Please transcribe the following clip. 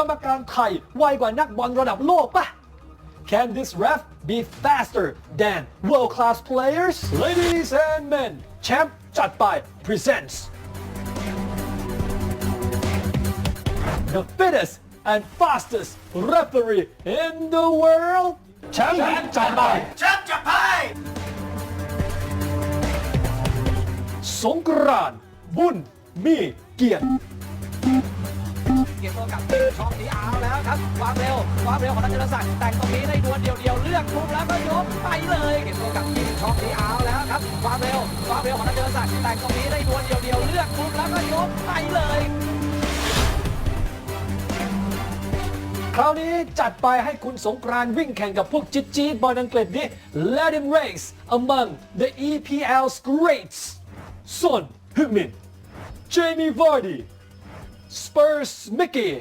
กรรมการไทยไวกว่านักบอลระดับโลกปะ Can this ref be faster than world class players Ladies and men แชมป์จัดไป presents the fittest and fastest referee in the world แชมป์จัดไปแชมป์จับไพ่สงกรานต์บุญมีเกียรติเก็บตัวกลับ ช่องนี้เอาแล้วครับความเร็วความเร็วของนันเจรศักดิ์แต่งตรงนี้ได้ดวลเดียวเดียวๆเลือกมุมแล้วก็ยกไปเลยเก็บตัวกับยิงช่องนี้เอาแล้วครับความเร็วความเร็วของนันเจรศักดิ์แต่งตรงนี้ได้ดวลเดียวเดียวๆเลือกมุมแล้วก็ยกไปเลยคราวนี้จัดไปให้คุณสงกรานวิ่งแข่งกับพวกจิ๊ดจี๊ดบอลอังกฤษนี่ Let him race among the EPL's greats Son Heung-min Jamie Vardy Spurs Mickey